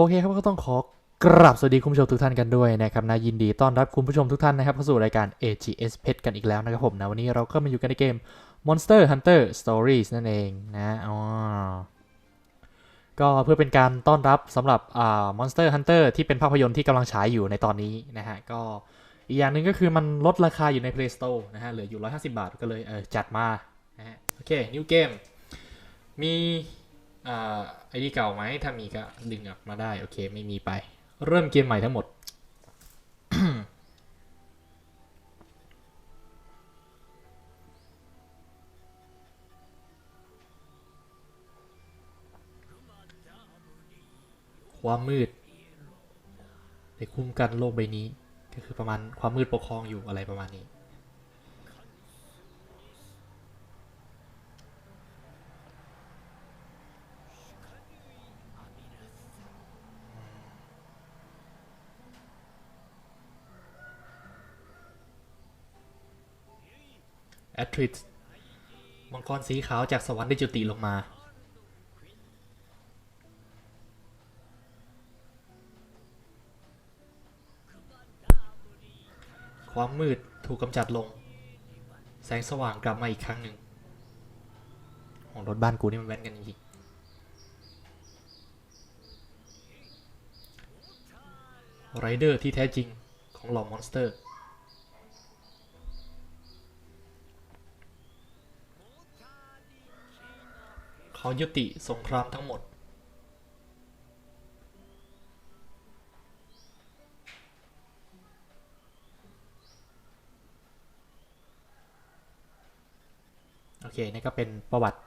โอเคครับก็ต้องขอกราบสวัสดีคุณผู้ชมทุกท่านกันด้วยนะครับนะยินดีต้อนรับคุณผู้ชมทุกท่านนะครับเข้าสู่รายการ AGS Pet กันอีกแล้วนะครับผมนะวันนี้เราก็มาอยู่กันในเกม Monster Hunter Stories นั่นเองนะอ๋อก็เพื่อเป็นการต้อนรับสำหรับอ่า Monster Hunter ที่เป็นภาพยนตร์ที่กำลังฉายอยู่ในตอนนี้นะฮะก็อีกอย่างหนึ่งก็คือมันลดราคาอยู่ใน Play Store นะฮะเหลืออยู่ 150 บาทก็เลยเออจัดมานะฮะโอเค New Game มี อ่าไอดีเก่าไหมถ้ามีก็ดึงออกมาได้ โอเค ไม่มีไป เริ่มเกมใหม่ทั้งหมด ความมืดได้คุ้มกันโลกใบนี้ ก็คือประมาณความมืดปกครองอยู่อะไรประมาณนี้ ริสมังกรสีขาวจากสวรรค์ได้จุติลงมา ความมืดถูกกำจัดลง แสงสว่างกลับมาอีกครั้งหนึ่ง ของรถบ้านกูนี่มันแว้นกันจริงไรเดอร์ที่แท้จริงของหล่ามอนสเตอร์ เขายุติสงครามทั้งหมด โอเค นี่ก็เป็นประวัติ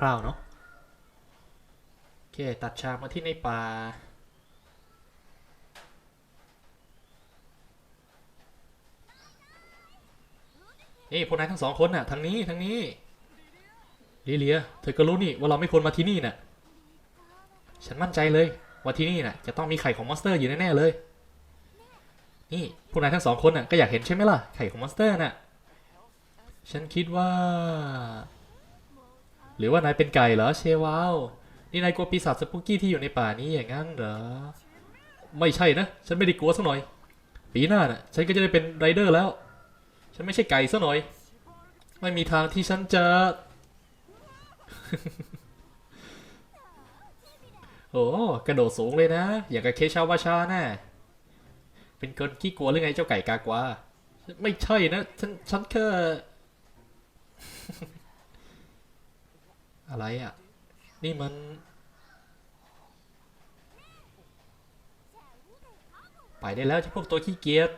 คร่าวๆ เนาะโอเค ตัดฉากมาที่ในป่านี่พวกนายทั้งสองคนน่ะทางนี้ทางนี้ ลิเลีย เธอก็รู้นี่ว่าเราไม่ควรมาที่นี่น่ะ ฉันมั่นใจเลย ว่าที่นี่น่ะ จะต้องมีไข่ของมอนสเตอร์อยู่แน่ๆเลย นี่พวกนายทั้งสองคนน่ะก็อยากเห็นใช่ไหมล่ะ ไข่ของมอนสเตอร์น่ะ ฉันคิดว่า หรือว่านายเป็นไก่เหรอเชวาวนี่นายกลัวปีศาจสปุกกี้ที่อยู่ในป่านี้อย่างนั้นเหรอ ไม่ใช่นะ ฉันไม่ได้กลัวสักหน่อย ปีหน้าน่ะ ฉันก็จะได้เป็นไรเดอร์แล้ว ฉันไม่ใช่ไก่ซะหน่อย ไม่มีทางที่ฉันจะ โอ้กระโดดสูงเลยนะ อย่างกับเคชาวาชาน่ะเป็นคนขี้กลัวหรือไงเจ้าไก่กากวาไม่ใช่นะ ฉันฉันแค่อะไรอะ นี่มัน ไปได้แล้วเจ้าพวกตัวขี้เกียจ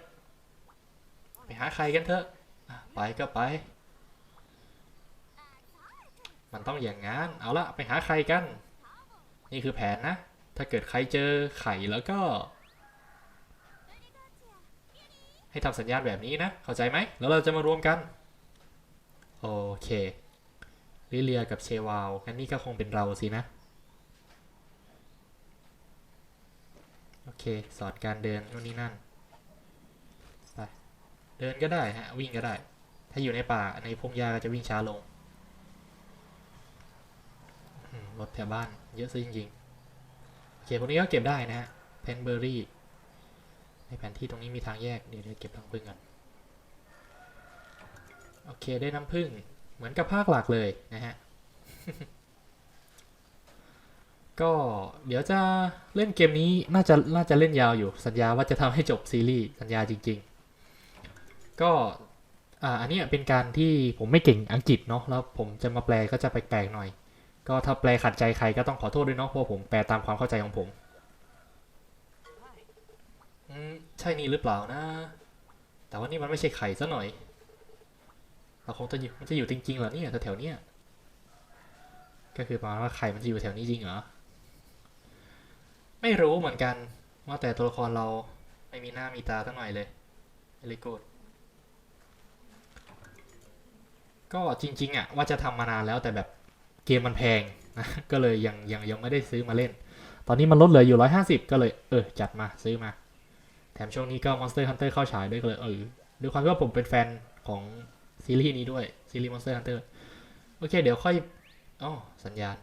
ไปหาใครกันเถอะ ไปก็ไป มันต้องอย่างงั้น เอาละไปหาใครกัน นี่คือแผนนะ ถ้าเกิดใครเจอไข่แล้วก็ ให้ทำสัญญาณแบบนี้นะ เข้าใจไหม แล้วเราจะมารวมกัน โอเค ลิเลียกับเชวาวงั้นนี่ก็คงเป็นเราสินะ โอเค สอนการเดินนู่นนี่นั่น ไป เดินก็ได้ฮะ วิ่งก็ได้ ถ้าอยู่ในป่าในพงหญ้าก็จะวิ่งช้าลง รถแถวบ้านเยอะซะจริงๆโอเคพวกนี้ก็เก็บได้นะฮะเพนเบอรี่ในแผนที่ตรงนี้มีทางแยก เดี๋ยวเดี๋ยวเก็บทางพึ่งกันโอเคได้น้ำพึ่งเหมือนกับภาคหลักเลยนะฮะ ก็เดี๋ยวจะเล่นเกมนี้น่าจะน่าจะเล่นยาวอยู่ สัญญาว่าจะทำให้จบซีรีส์สัญญาจริง ๆ ก็อ่าอันนี้เป็นการที่ผมไม่เก่งอังกฤษเนาะแล้วผมจะมาแปลก็จะแปลกๆหน่อย ก็ถ้าแปลขัดใจใครก็ต้องขอโทษด้วยเนาะเพราะผมแปลตามความเข้าใจของผมอืมใช่นี่หรือเปล่านะ แต่ว่านี่มันไม่ใช่ไข่ซะหน่อย เราคงจะอยู่มันจะอยู่จริงๆเหรอเนี่ยแถวๆเนี้ยก็คือประมาณว่าไข่มันจะอยู่แถวนี้จริงเหรอ ไม่รู้เหมือนกัน ว่าแต่ตัวละครเราไม่มีหน้ามีตาสักหน่อยเลยเลิโกดก็จริง ๆอะว่าจะทำมานานแล้วแต่แบบ เกมมันแพงนะก็เลยยังยังยังไม่ได้ซื้อมาเล่น ตอนนี้มันลดเหลืออยู่ร้อยห้าสิบก็เลยเออจัดมาซื้อมา แถมช่วงนี้ก็ Monster Hunter เข้าฉายด้วยก็เลยเออด้วยความที่ว่าผมเป็นแฟนของซีรีส์นี้ด้วยซีรีส์ Monster Hunter โอเค เดี๋ยวค่อยอ๋อสัญญาณ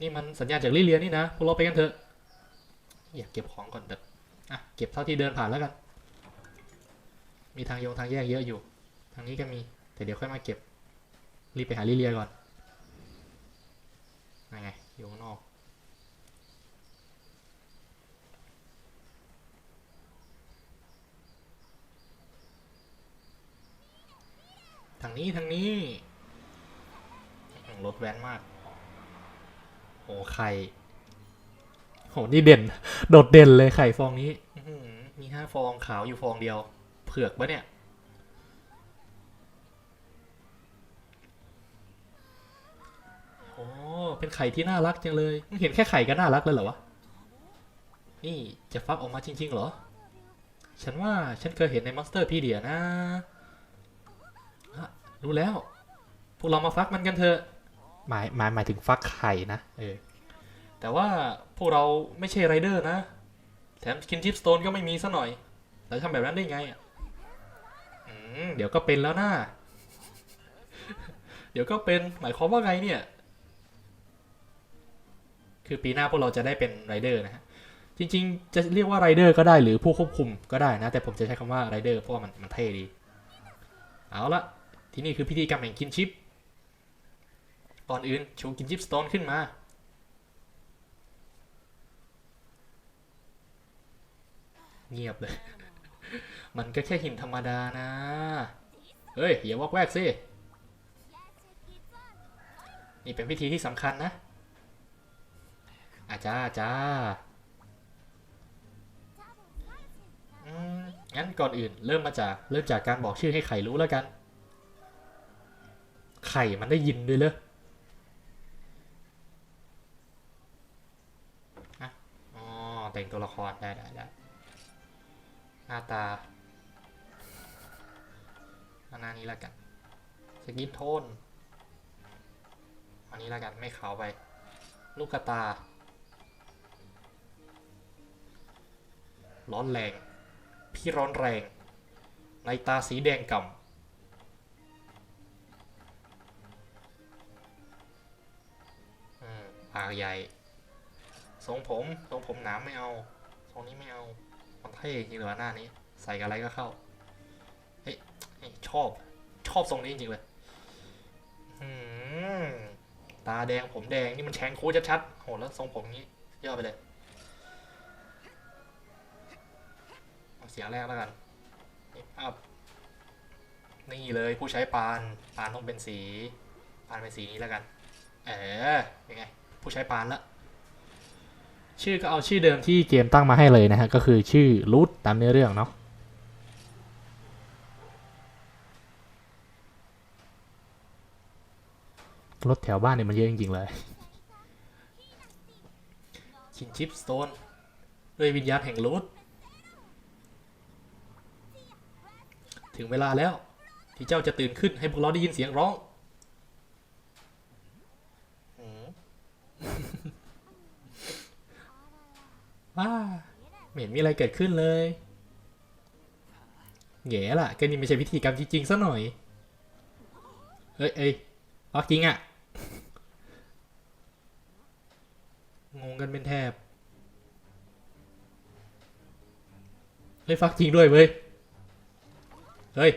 นี่มันสัญญาณจากลิเลียนี่นะพวกเราไปกันเถอะอยากเก็บของก่อนเถอะอะเก็บเท่าที่เดินผ่านแล้วกัน มีทางโยงทางแยกเยอะอยู่ ทางนี้ก็มีแต่เดี๋ยวค่อยมาเก็บ รีบไปหาลิเลียก่อนยังไงอยู่ข้างนอกทางนี้ทางนี้รถแว้นมาก โอ้ไข่โหนี่เด่น โดดเด่นเลยไข่ฟองนี้ มีห้าฟองขาวอยู่ฟองเดียว เผือกปะเนี่ย โอ้เป็นไข่ที่น่ารักจังเลยมึงเห็นแค่ไข่ก็น่ารักแล้วเหรอวะ นี่จะฟักออกมาจริง ๆ เหรอ ฉันว่าฉันเคยเห็นในม o นสเตอร์พีเดียนะฮะรู้แล้ว พวกเรามาฟักมันกันเถอะ หมายหมายหมายถึงฟักไข่นะ เออ แต่ว่าพวกเราไม่ใช่ไรเดอร์นะ แถมกินชิปสโตนก็ไม่มีซะหน่อย เราทำแบบนั้นได้ไงอะอืมเดี๋ยวก็เป็นแล้วนะเดี๋ยวก็เป็น หมายความว่าไงเนี่ย คือปีหน้าพวกเราจะได้เป็นไรเดอร์นะฮะจริงๆ จะเรียกว่าไรเดอร์ก็ได้หรือผู้ควบคุมก็ได้นะ แต่ผมจะใช้คำว่าไรเดอร์เพราะมันมันเท่ดี เอาละที่นี่คือพิธีกรรมแห่งกินชิปก่อนอื่นชูกินชิปสโตนขึ้นมาเงียบเลย มันก็แค่หินธรรมดานะ เฮ้ยอย่าวอกแวกสิ นี่เป็นพิธีที่สำคัญนะ อาจ้าอาจ้าอืมงั้นก่อนอื่นเริ่มมาจากเริ่มจากการบอกชื่อให้ไข่รู้แล้วกัน ไข่มันได้ยินด้วยเลยอะอ๋อแต่งตัวละครได้ได้ได้หน้าตาอาหน้านี้แล้วกันสกินโทนอันนี้แล้วกันไม่ขาวไป ลูกตา ร้อนแรง พี่ร้อนแรง ในตาสีแดงก่ำปากใหญ่ ทรงผม ทรงผมหนามไม่เอา ทรงนี้ไม่เอามันเท่จริงเลยหน้านี้ ใส่กับอะไรก็เข้า เฮ้ย ชอบ ชอบทรงนี้จริงๆเลยตาแดงผมแดงนี่มันแชงคูชัดๆโหแล้วทรงผมนี้ยอดไปเลย เอาเสียงแรกแล้วกันอัพนี่เลยผู้ใช้ปาน ปานต้องเป็นสี ปานเป็นสีนี้แล้วกัน เออเป็นไง ผู้ใช้ปานละ ชื่อก็เอาชื่อเดิมที่เกมตั้งมาให้เลยนะฮะ ก็คือชื่อรูทตามเนื้อเรื่องเนาะรถแถวบ้านเนี่ยมันเยอะจริง ๆ เลยชินชิปสโตน ด้วยวิญญาณแห่งรูท ถึงเวลาแล้ว ที่เจ้าจะตื่นขึ้นให้พวกเราได้ยินเสียงร้องหืมว้าไม่เห็นมีอะไรเกิดขึ้นเลยแง่ล่ะก็นี่ไม่ใช่พิธีกรรมจริงๆซะหน่อย เอ้ยเอ้ยปักจริงอะงงกันเป็นแทบ เฮ้ยฟักจริงด้วยเว้ย เฮ้ย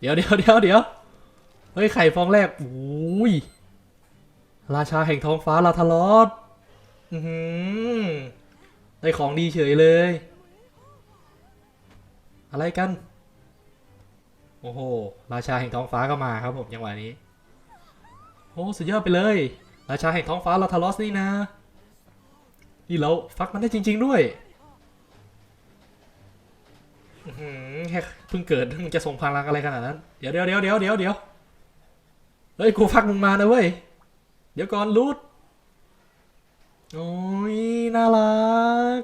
เดี๋ยวเดี๋ยวเดี๋ยวเดี๋ยวเฮ้ยไข่ฟองแรกอุ้ยราชาแห่งท้องฟ้าลาทารอสอือได้ของดีเฉยเลย อะไรกัน โอ้โห ราชาแห่งท้องฟ้าก็มาครับผมจังหวะนี้โอ้สุดยอดไปเลย ราชาแห่งท้องฟ้าลาทารอสนี่นะ นี่เราฟักมันได้จริง ๆ ด้วย แค่เพิ่งเกิดมึงจะส่งพลังอะไรขนาดนั้น เดี๋ยวเดี๋ยวเดี๋ยวเดี๋ยวเดี๋ยวเดี๋ยวเฮ้ยกูฟักมึงมานะเว้ย เดี๋ยวก่อนรูดโอ้ยน่ารัก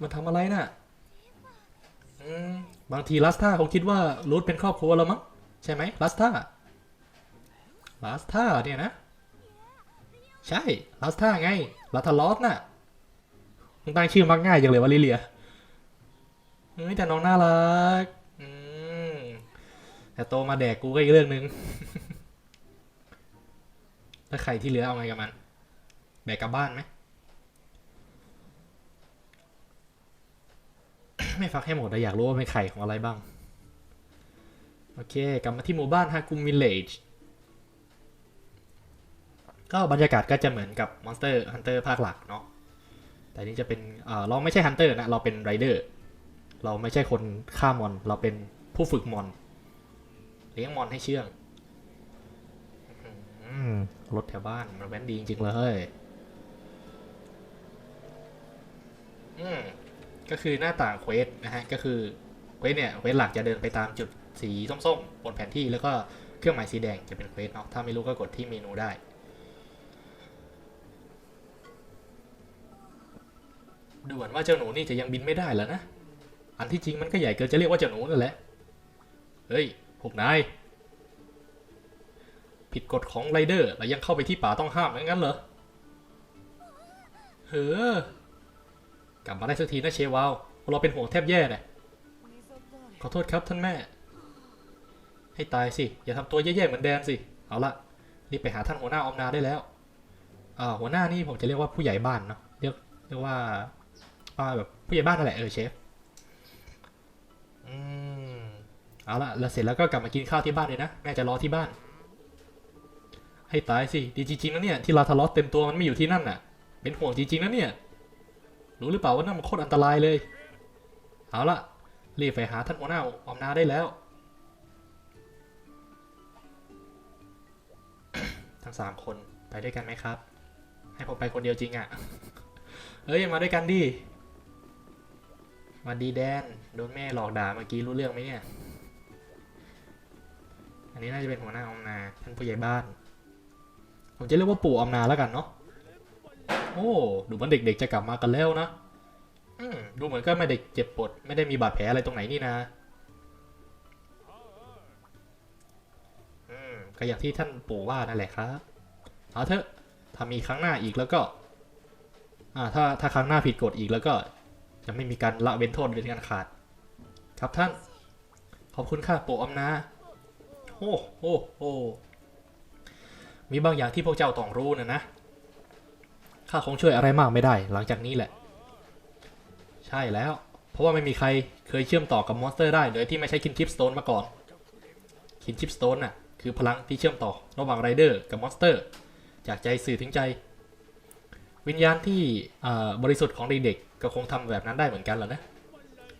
มันทำอะไรน่ะบางทีลัสตาเขาคิดว่ารูดเป็นครอบครัวแล้วมั้งใช่ไหมลัสตาลัสตาเนี่ยนะ ใช่ลัสตาไงลาทลอสน่ะ มึงตั้งชื่อมักง่ายจังเลยว่าลิเลียเฮ้ยแต่น้องน่ารักอืมแต่โตมาแดกกูก็อีกเรื่องนึงแล้วไข่ที่เหลือเอาไงกับมันแบกกลับบ้านไหมไม่ฟักให้หมดแต่อยากรู้ว่าเป็นไข่ของอะไรบ้าง โอเค กลับมาที่หมู่บ้านฮากุมวิลเลจก็บรรยากาศก็จะเหมือนกับ Monster Hunter ภาคหลักเนาะ แต่นี่จะเป็นเอ่อเราไม่ใช่ Hunter นะ เราเป็นไรเดอร์ เราไม่ใช่คนฆ่ามอน เราเป็นผู้ฝึกมอน เลี้ยงมอนให้เชื่องอืมรถแถวบ้านมันแว้นดีจริงๆเลยอืมก็คือหน้าต่างเควสนะฮะ ก็คือเควสเนี่ยเควสหลักจะเดินไปตามจุดสีส้มๆบนแผนที่แล้วก็เครื่องหมายสีแดงจะเป็นเควสเนาะถ้าไม่รู้ก็กดที่เมนูได้ ดูเหมือนว่าเจ้าหนูนี่จะยังบินไม่ได้แล้วนะ อันที่จริงมันก็ใหญ่เกินจะเรียกว่าเจ้าหนูนั่นแหละ เฮ้ย พวกนาย ผิดกฎของไรเดอร์แล้วยังเข้าไปที่ป่าต้องห้ามงั้นเหรอ เฮ้อกลับมาได้สักทีนะเชวาว เราเป็นห่วงแทบแย่เนี่ยขอโทษครับท่านแม่ ให้ตายสิ อย่าทำตัวแย่ๆเหมือนแดนสิ เอาละรีบไปหาท่านหัวหน้าออมนาได้แล้วอ่าหัวหน้านี่ผมจะเรียกว่าผู้ใหญ่บ้านเนาะ เรียกเรียกว่า อ่าแบบผู้ใหญ่บ้านนั่นแหละเออเชฟอืมเอาละแล้วเสร็จแล้วก็กลับมากินข้าวที่บ้านเลยนะแม่จะรอที่บ้าน ให้ตายสิดีจริงๆนะเนี่ยที่เราทะเลาะเต็มตัวมันไม่อยู่ที่นั่นน่ะ เป็นห่วงจริงๆนะเนี่ยรู้หรือเปล่าว่านั่นมันโคตรอันตรายเลย เอาละรีบไปหาท่านหัวหน้าออมนาได้แล้ว ทั้งสามคนไปด้วยกันไหมครับ ให้ผมไปคนเดียวจริงอะ่ะเฮ้ยมาด้วยกันดิส วันดีแดน โดนแม่หลอกด่าเมื่อกี้รู้เรื่องไหมเนี่ย อันนี้น่าจะเป็นหัวหน้าออมนา ท่านผู้ใหญ่บ้าน ผมจะเรียกว่าปู่ออมนาแล้วกันเนาะ โอ้ ดูเหมือนเด็กๆจะกลับมากันแล้วนะ อืมดูเหมือนก็ไม่ได้เจ็บปวด ไม่ได้มีบาดแผลอะไรตรงไหนนี่นะ อืมก็อย่างที่ท่านปู่ว่านั่นแหละครับ เอาเถอะถ้ามีครั้งหน้าอีกแล้วก็ อ่า ถ้า ถ้าครั้งหน้าผิดกฎอีกแล้วก็ จะไม่มีการละเว้นโทษเป็นการขาด ครับท่าน ขอบคุณค่ะปู่อำนาโอ้โอ้โอ้มีบางอย่างที่พวกเจ้าต้องรู้นะนะข้าคงช่วยอะไรมากไม่ได้ หลังจากนี้แหละ ใช่แล้ว เพราะว่าไม่มีใครเคยเชื่อมต่อกับมอนสเตอร์ได้โดยที่ไม่ใช้คินชิปสโตนมาก่อนคินชิปสโตนน่ะคือพลังที่เชื่อมต่อระหว่างไรเดอร์กับมอนสเตอร์ จากใจสื่อถึงใจ วิญญาณที่บริสุทธิ์ของเด็กๆก็คงทำแบบนั้นได้เหมือนกันแหละนะ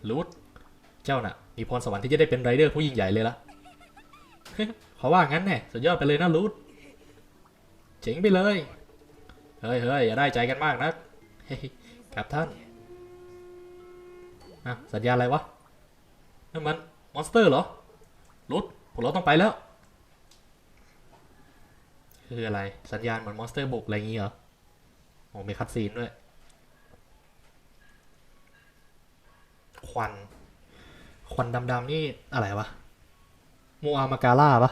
ลูดเจ้าน่ะ มีพรสวรรค์ที่จะได้เป็นไรเดอร์ผู้ยิ่งใหญ่เลยละขอว่างั้นแน่สุดยอดไปเลยนะลูดเจ๋งไปเลย เฮ้ยเฮ้ยอย่าได้ใจกันมากนะครับท่านอะสัญญาอะไรวะนั่นมันมอนสเตอร์เหรอรุดพวกเราต้องไปแล้ว คืออะไรสัญญาณเหมือนมอนสเตอร์บุกอะไรอย่างงี้เหรอ โอ้มีคัดซีนด้วย ควัน ควันดำๆนี่อะไรวะ โมอามาการ่าปะ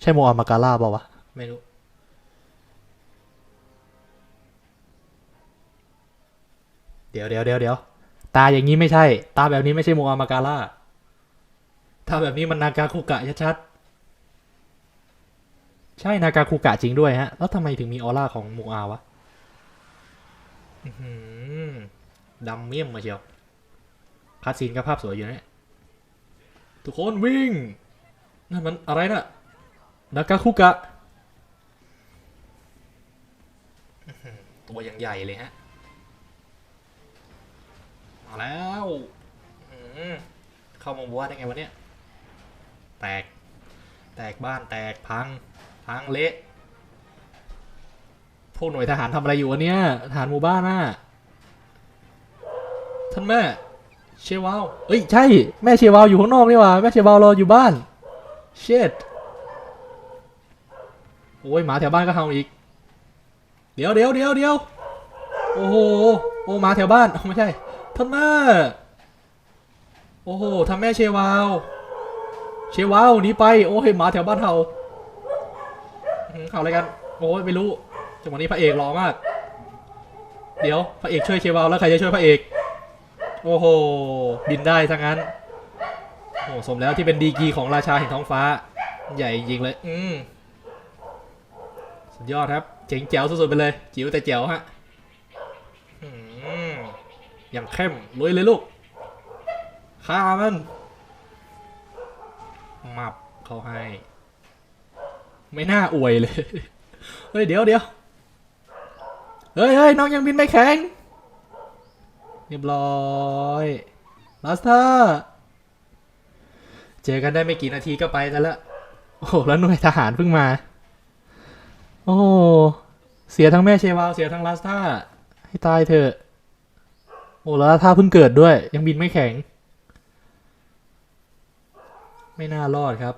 ใช่โมอามาการ่าปะวะ ไม่รู้ เดี๋ยวเดี๋ยวเดี๋ยวเดี๋ยวตาอย่างนี้ไม่ใช่ ตาแบบนี้ไม่ใช่โมอามาการ่าตาแบบนี้มันนากาคุกะชัดใช่ นากาคุกะจริงด้วยฮะ แล้วทำไมถึงมีออร่าของโมอาวะ ดำเมี่ยมมาเชียวคัดซีนก็ภาพสวยอยู่เนี่ยทุกคนวิ่งนั่นมันอะไรนะ่ะนากาคุกะตัวอย่างใหญ่เลยฮะ มาแล้วเข้ามาบัวได้ไงวะเนี่ย แตก แตกบ้านแตกพัง พังเละ พวกหน่วยทหารทำอะไรอยู่วะเนี่ยทหารหมู่บ้านน่ะท่านแม่ เชวาวเอ้ยใช่ แม่เชวาวอยู่ข้างนอกนี่หว่าแม่เชวาวรออยู่บ้าน เช็ดโอ้ยหมาแถวบ้านก็เห่าอีก เดี๋ยวเดี๋ยวเดี๋ยวเดี๋ยวโอ้โหโอ้หมาแถวบ้านเอาไม่ใช่ท่านแม่โอ้โหท่านแม่เชวาวเชวาวหนีไป โอ้ยหมาแถวบ้านเห่าเห่าอะไรกัน โอ้ยไม่รู้ จังหวะนี้พระเอกรอมาก เดี๋ยวพระเอกช่วยเชวาแล้วใครจะช่วยพระเอก โอ้โห บินได้ทั้งนั้น โอ้สมแล้วที่เป็นดีกีของราชาแห่งท้องฟ้า ใหญ่จริงเลย อืมสุดยอดครับ เจ๋งแจ๋วสุดๆไปเลย จิ๋วแต่แจ๋วฮะอืมอย่างเข้มลุยเลยลูกฆ่ามันมับเขาให้ ไม่น่าอวยเลย เฮ้ย เดี๋ยวเดี๋ยว เฮ้ยเฮ้ยน้องยังบินไม่แข็ง เรียบร้อยลาสเตอร์เจอกันได้ไม่กี่นาทีก็ไปกันแล้วโอ้โหแล้วหน่วยทหารเพิ่งมา โอ้เสียทั้งแม่เชวาเสียทั้งลาสตาให้ตายเถอะ โอ้แล้วลาสตาเพิ่งเกิดด้วย ยังบินไม่แข็ง ไม่น่ารอดครับ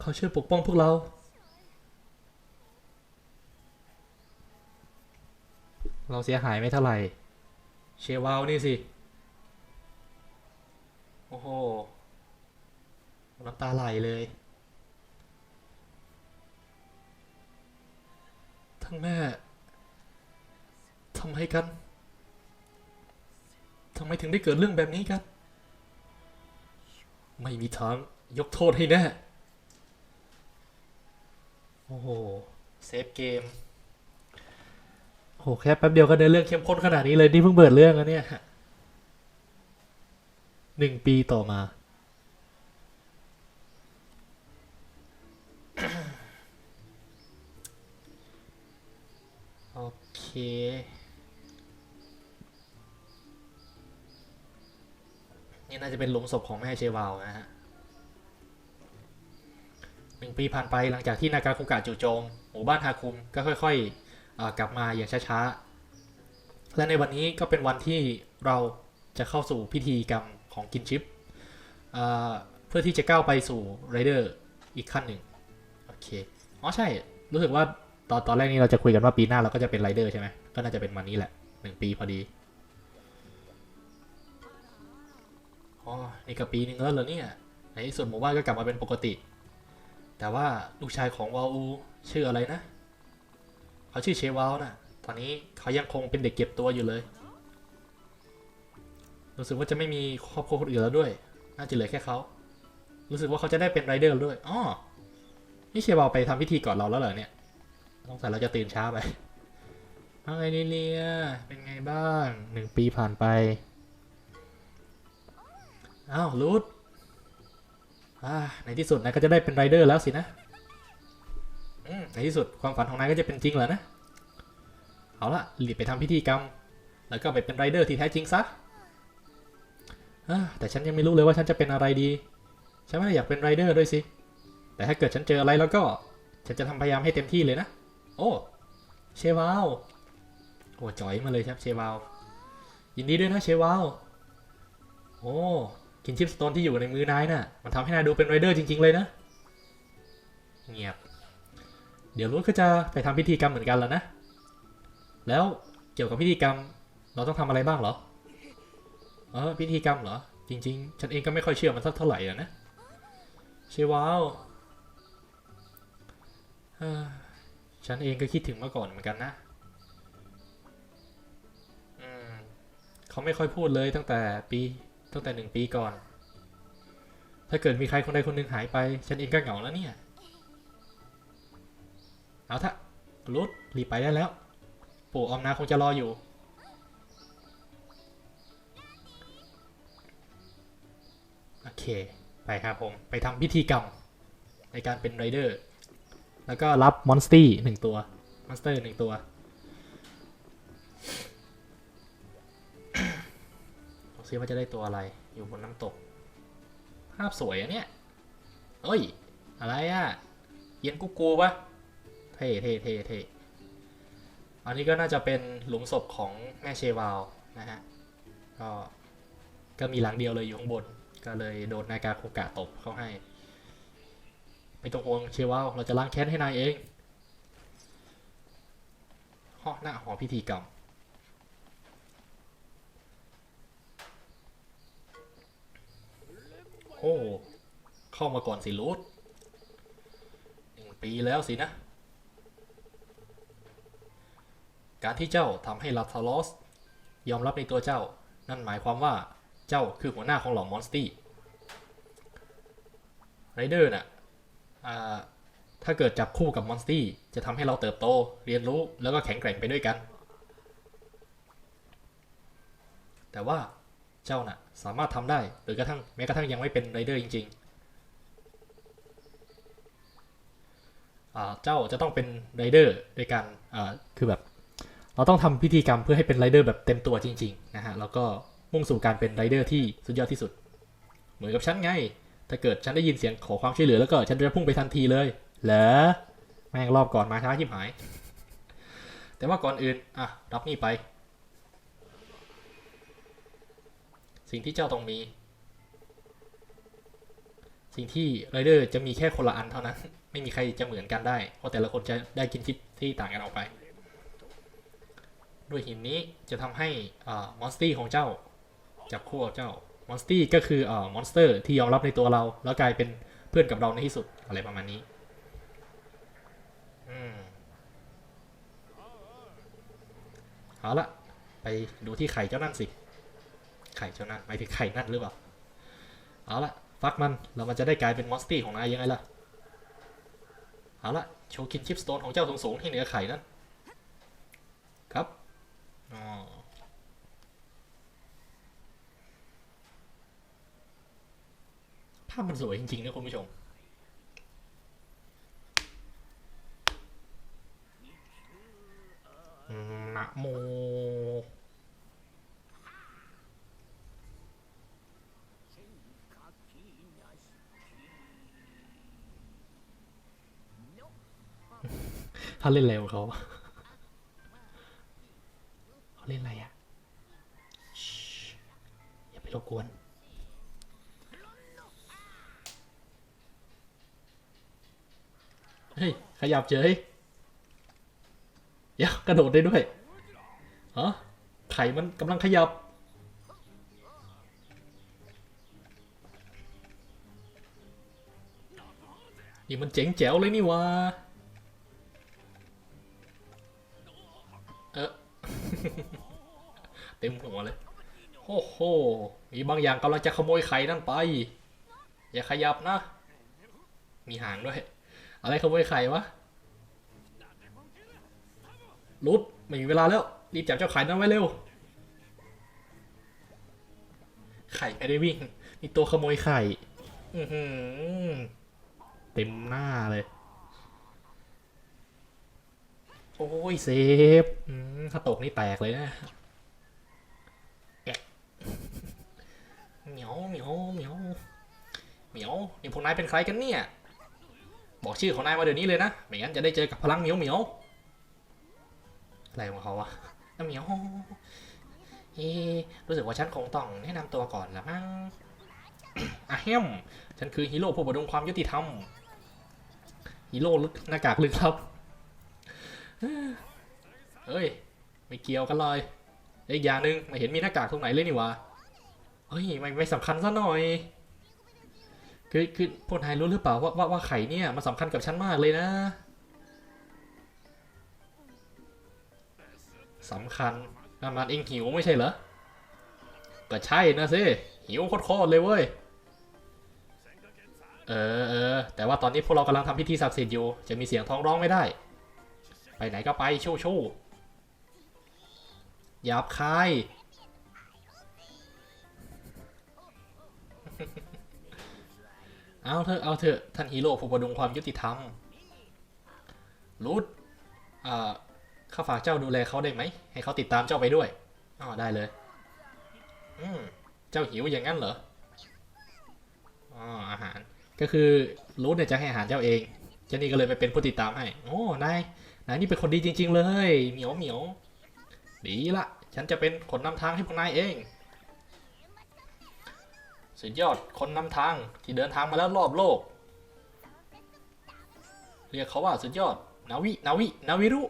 เขาช่วยปกป้องพวกเรา เราเสียหายไม่เท่าไหร่ เชวาวนี่สิ โอ้โหน้ำตาไหลเลยทั้งแม่ทำไมกันทำไมถึงได้เกิดเรื่องแบบนี้กัน ไม่มีทางยกโทษให้แน่ โอ้โห เซฟเกม โอ้โหแค่แป๊บเดียวก็เดินเรื่องเข้มข้นขนาดนี้เลยนี่เพิ่งเปิดเรื่องแล้วเนี่ยหนึ่งปีต่อมา โอเคนี่น่าจะเป็นหลุมศพของแม่เชวาวนะฮะหนึ่งปีผ่านไปหลังจากที่นากาคุกะจู่โจมหมู่บ้านฮาคุมก็ค่อย ๆ กลับมาอย่างช้าๆ และในวันนี้ก็เป็นวันที่เราจะเข้าสู่พิธีกรรมของกินชิป เพื่อที่จะก้าวไปสู่ไรเดอร์อีกขั้นหนึ่งโอเค อ๋อใช่ รู้สึกว่าตอนตอนแรกนี้เราจะคุยกันว่าปีหน้าเราก็จะเป็นไรเดอร์ใช่ไหม ก็น่าจะเป็นวันนี้แหละหนึ่งปีพอดี อ๋อ นี่ก็ปีหนึ่งแล้วเหรอเนี่ย ในที่สุดหมู่บ้านก็กลับมาเป็นปกติ แต่ว่าลูกชายของวาอูชื่ออะไรนะ เขาชื่อเชวาลนะตอนนี้เขายังคงเป็นเด็กเก็บตัวอยู่เลย รู้สึกว่าจะไม่มีครอบครัวคนอื่นแล้วด้วย น่าจะเหลือแค่เขา รู้สึกว่าเขาจะได้เป็นไรเดอร์ด้วยอ๋อนี่เชวาลไปทำพิธีก่อนเราแล้วเหรอเนี่ยสงสัยเราจะตื่นช้าไปว่าไงลิเลีย เป็นไงบ้างหนึ่งปีผ่านไปอ้าวรูทอ่าในที่สุดนายก็จะได้เป็นไรเดอร์แล้วสินะ ในที่สุดความฝันของนายก็จะเป็นจริงแล้วนะ เอาละรีบไปทำพิธีกรรม แล้วก็ไปเป็นไรเดอร์ที่แท้จริงซะแต่ฉันยังไม่รู้เลยว่าฉันจะเป็นอะไรดี ฉันไม่ได้อยากเป็นไรเดอร์ด้วยสิ แต่ถ้าเกิดฉันเจออะไรแล้วก็ ฉันจะทำพยายามให้เต็มที่เลยนะ โอ้ เชวาลโอ้จอยมาเลยครับเชวาลยินดีด้วยนะเชวาลโอ้กินชิปสโตนที่อยู่ในมือนายน่ะ มันทำให้นายดูเป็นไรเดอร์จริง ๆ เลยนะ เงียบ เดี๋ยวรุ้ก็จะไปทำพิธีกรรมเหมือนกันแล้วนะ แล้วเกี่ยวกับพิธีกรรม เราต้องทำอะไรบ้างเหรอ เออพิธีกรรมเหรอ จริง ๆ ฉันเองก็ไม่ค่อยเชื่อมันสักเท่าไหร่อะนะเชวาวเอ้อฉันเองก็คิดถึงมาก่อนเหมือนกันนะอืมเขาไม่ค่อยพูดเลยตั้งแต่ปีตั้งแต่หนึ่งปีก่อน ถ้าเกิดมีใครคนใดคนหนึ่งหายไป ฉันเองก็เหงาแล้วเนี่ย เอาทะรุดรีบไปได้แล้ว ปู่ออมนาคงจะรออยู่ โอเค ไปครับผม ไปทำพิธีกรรม ในการเป็นไรเดอร์ แล้วก็รับมอนสตี้หนึ่งตัว มอนสเตอร์หนึ่งตัวดูซิว่าจะได้ตัวอะไร อยู่บนน้ำตก ภาพสวยอะเนี่ยเอ้ย อะไรอะเย็นกุ๊กกูปะ เท่เท่เท่เท่อันนี้ก็น่าจะเป็นหลุมศพของแม่เชวาลนะฮะ ก็ก็มีหลังเดียวเลยอยู่ข้างบน ก็เลยโดนนายกาโคกะตบเข้าให้ไม่ต้องห่วงเชวาลเราจะล้างแค้นให้นายเองห้องหน้าหอพิธีกรรมโอ้ เข้ามาก่อนสิลูดหนึ่งปีแล้วสินะ การที่เจ้าทำให้ลาทาลอสยอมรับในตัวเจ้า นั่นหมายความว่าเจ้าคือหัวหน้าของเหล่ามอนสตี้ไรเดอร์น่ะถ้าเกิดจับคู่กับมอนสตี้จะทำให้เราเติบโต เรียนรู้แล้วก็แข็งแกร่งไปด้วยกัน แต่ว่าเจ้าน่ะสามารถทำได้หรือกระทั่งแม้กระทั่งยังไม่เป็นไรเดอร์จริงๆ เจ้าจะต้องเป็นไรเดอร์ด้วยกันคือแบบ เราต้องทำพิธีกรรมเพื่อให้เป็นไรเดอร์แบบเต็มตัวจริงๆนะฮะแล้วก็มุ่งสู่การเป็นไรเดอร์ที่สุดยอดที่สุด เหมือนกับฉันไง ถ้าเกิดฉันได้ยินเสียงขอความช่วยเหลือแล้วก็ฉันจะพุ่งไปทันทีเลยเหรอแม่งรอบก่อนมาช้าชิบหาย แต่ว่าก่อนอื่นอะรับนี่ไป สิ่งที่เจ้าต้องมี สิ่งที่ไรเดอร์จะมีแค่คนละอันเท่านั้น ไม่มีใครจะเหมือนกันได้ เพราะแต่ละคนจะได้กินชิ้นที่ต่างกันออกไป ด้วยหินนี้จะทำให้มอนสตี้ของเจ้าจับคู่กับเจ้ามอนสตี้ก็คืออ่มอนสเตอร์ที่ยอมรับในตัวเรา แล้วกลายเป็นเพื่อนกับเราในที่สุดอะไรประมาณนี้อืมเอาละไปดูที่ไข่เจ้านั่นสิ ไข่เจ้านั่นหมายถึงไข่นั่นหรือเปล่า เอาละฟักมันแล้วมันจะได้กลายเป็นมอนสตี้ของนายยังไงล่ะ เอาละโชว์กินชิปสโตนของเจ้าสูงๆที่เหนือไข่นั่น ครับอ๋อภาพมันสวยจริงๆนะคุณผู้ชม นะโม ถ้าเล่นเร็วเขา ยขยับเฉยเดี๋ยวกระโดดได้ด้วยฮะไข่มันกำลังขยับ นี่มันเจ๋งแจ๋วเลยนี่วะเออเต็มหัวเลยโอ้โห มีบางอย่างกำลังจะขโมยไข่นั่นไป อย่าขยับนะ มีหางด้วย อะไรขโมยไข่วะรุดไม่มีเวลาแล้ว รีบจับเจ้าไข่นั้นไว้เร็ว ไข่ไม่ได้วิ่งมีตัวขโมยไข่เต็มหน้าเลย โอ้ยเซฟถ้าตกนี่แตกเลยนะแอะเหมียวเหมียวเหมียวเหมียวนี่พวกนายเป็นใครกันเนี่ย บอกชื่อของนายมาเดี๋ยวนี้เลยนะ ไม่งั้นจะได้เจอกับพลังเหมียวเหมียวอะไรของเขาวะน้ำเหมียวเฮ้รู้สึกว่าฉันคงต้องแนะนำตัวก่อนละมั้งอะเฮมฉันคือฮีโร่ผู้ประดงความยุติธรรม ฮีโร่ลึกหน้ากากลึกลับ เฮ้ย ไม่เกี่ยวกันเลย อีกอย่างหนึ่งไม่เห็นมีหน้ากากตรงไหนเลยนี่วะ เฮ้ย ไม่ไม่สำคัญซะหน่อย คือคือพวกนายรู้หรือเปล่าว่าว่าว่าไข่เนี่ยมันสำคัญกับฉันมากเลยนะสำคัญนั่นมันเองหิวไม่ใช่เหรอ ก็ใช่นะสิหิวโคตรเลยเว้ย เออเออแต่ว่าตอนนี้พวกเรากำลังทำพิธีศักดิ์สิทธิ์อยู่ จะมีเสียงท้องร้องไม่ได้ ไปไหนก็ไปชู่ชู่หยาบคาย เอาเถอะเอาเถอะท่านฮีโร่ผู้ประดุงความยุติธรรมรูดอ่าข้าฝากเจ้าดูแลเขาได้ไหม ให้เขาติดตามเจ้าไปด้วยอ๋อได้เลย อืมเจ้าหิวอย่างนั้นเหรออ๋ออาหาร ก็คือรู้เนี่ยจะให้อาหารเจ้าเองเจ้านี่ก็เลยไปเป็นผู้ติดตามให้ โอ้นายนายนี่เป็นคนดีจริง ๆ เลย เหมียวเหมียวดีละ ฉันจะเป็นคนนำทางให้พวกนายเอง สุดยอดคนนำทางที่เดินทางมาแล้วรอบโลก เรียกเขาว่าสุดยอด นาวิ นาวิ นาวิรุ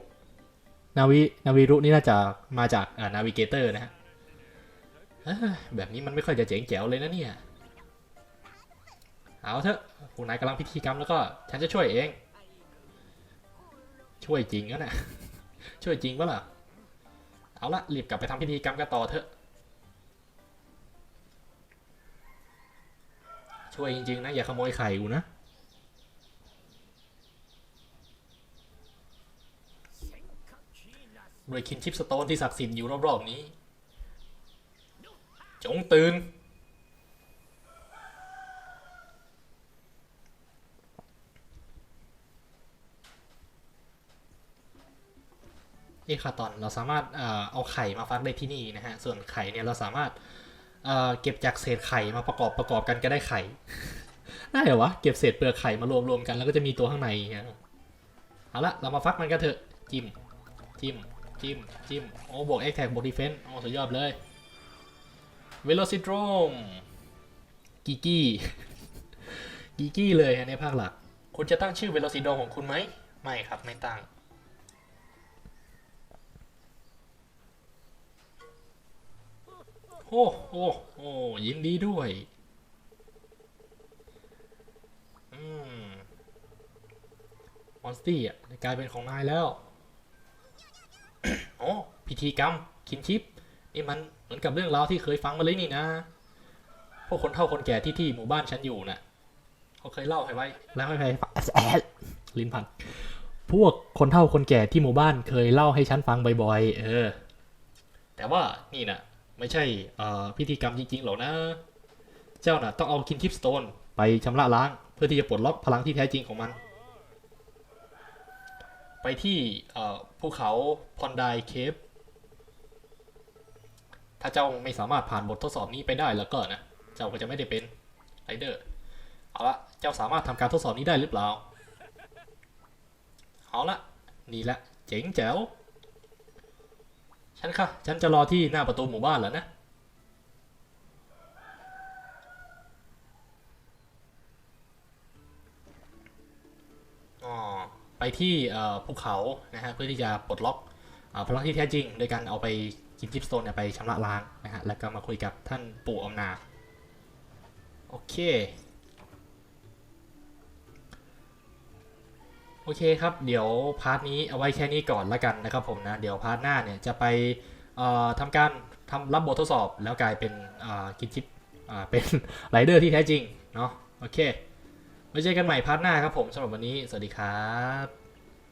นาวิ นาวิรุนี่น่าจะมาจากนาวิเกเตอร์นะฮะแบบนี้มันไม่ค่อยจะเจ๋งแจ๋วเลยนะเนี่ย เอาเถอะผู้นายกำลังพิธีกรรมแล้วก็ฉันจะช่วยเอง ช่วยจริงก็นะ ช่วยจริงปะล่ะ เอาละรีบกลับไปทำพิธีกรรมกันต่อเถอะ ช่วยจริง ๆ นะ อย่าขโมยไข่กูนะด้วยคินชิปสโตนที่ศักดิ์สิทธิ์อยู่รอบ ๆ นี้ จงตื่น นี่ค่ะตอนเราสามารถเอาไข่มาฟักได้ที่นี่นะฮะ ส่วนไข่เนี่ยเราสามารถ เอ่อเก็บจากเศษไข่มาประกอบประกอบกันก็ได้ไข่ได้เหรอวะเก็บเศษเปลือกไข่มารวมรวมกันแล้วก็จะมีตัวข้างในเอาละเรามาฟักมันกันเถอะจิ้มจิ้มจิ้มจิ้มโอ้บวกแอคแท็กบวกดีเฟนส์โอ้สุดยอดเลยเวโลซิโดรมกิกี้กิกี้เลยฮะในภาคหลัก คุณจะตั้งชื่อเวโลซิโดมของคุณไหม ไม่ครับ ไม่ตั้ง อ้โอ้โอ้ยินดีด้วยอืมมอนสตี้อะกลายเป็นของนายแล้วโอ้พิธีกรรม คินชิปนี่มันเหมือนกับเรื่องราวที่เคยฟังมาเลยนี่นะ พวกคนเฒ่าคนแก่ที่ที่หมู่บ้านฉันอยู่น่ะเขาเคยเล่าให้ไว้ แล้วให้ใครฟังแอะลิ้นพัน พวกคนเฒ่าคนแก่ที่หมู่บ้านเคยเล่าให้ฉันฟังบ่อยๆ เออ แต่ว่านี่น่ะ ไม่ใช่เอ่อพิธีกรรมจริงๆหรอกนะ เจ้าน่ะต้องเอาคินทิปสโตนไปชำระล้าง เพื่อที่จะปลดล็อกพลังที่แท้จริงของมัน ไปที่เอ่อภูเขาพอนไดเคฟถ้าเจ้าไม่สามารถผ่านบททดสอบนี้ไปได้แล้วก็นะ เจ้าก็จะไม่ได้เป็นไรเดอร์ เอาละ เจ้าสามารถทำการทดสอบนี้ได้หรือเปล่า เอาละ นี่แหละ เจ๋งแจ๋ว ฉันค่ะ ฉันจะรอที่หน้าประตูหมู่บ้านแล้วนะ อ๋อ ไปที่ภูเขานะฮะ เพื่อที่จะปลดล็อกอพลังที่แท้จริง โดยการเอาไปกินจิปสโตนไปชำระล้างนะฮะ แล้วก็มาคุยกับท่านปู่อมนา โอเค โอเคครับ เดี๋ยวพาร์ทนี้เอาไว้แค่นี้ก่อนละกันนะครับผมนะ เดี๋ยวพาร์ทหน้าเนี่ยจะไปทำการทำรับบททดสอบแล้วกลายเป็นกินชิปเป็นไรเดอร์ที่แท้จริงเนาะโอเคไว้เจอกันใหม่พาร์ทหน้าครับผมสำหรับวันนี้ สวัสดีครับ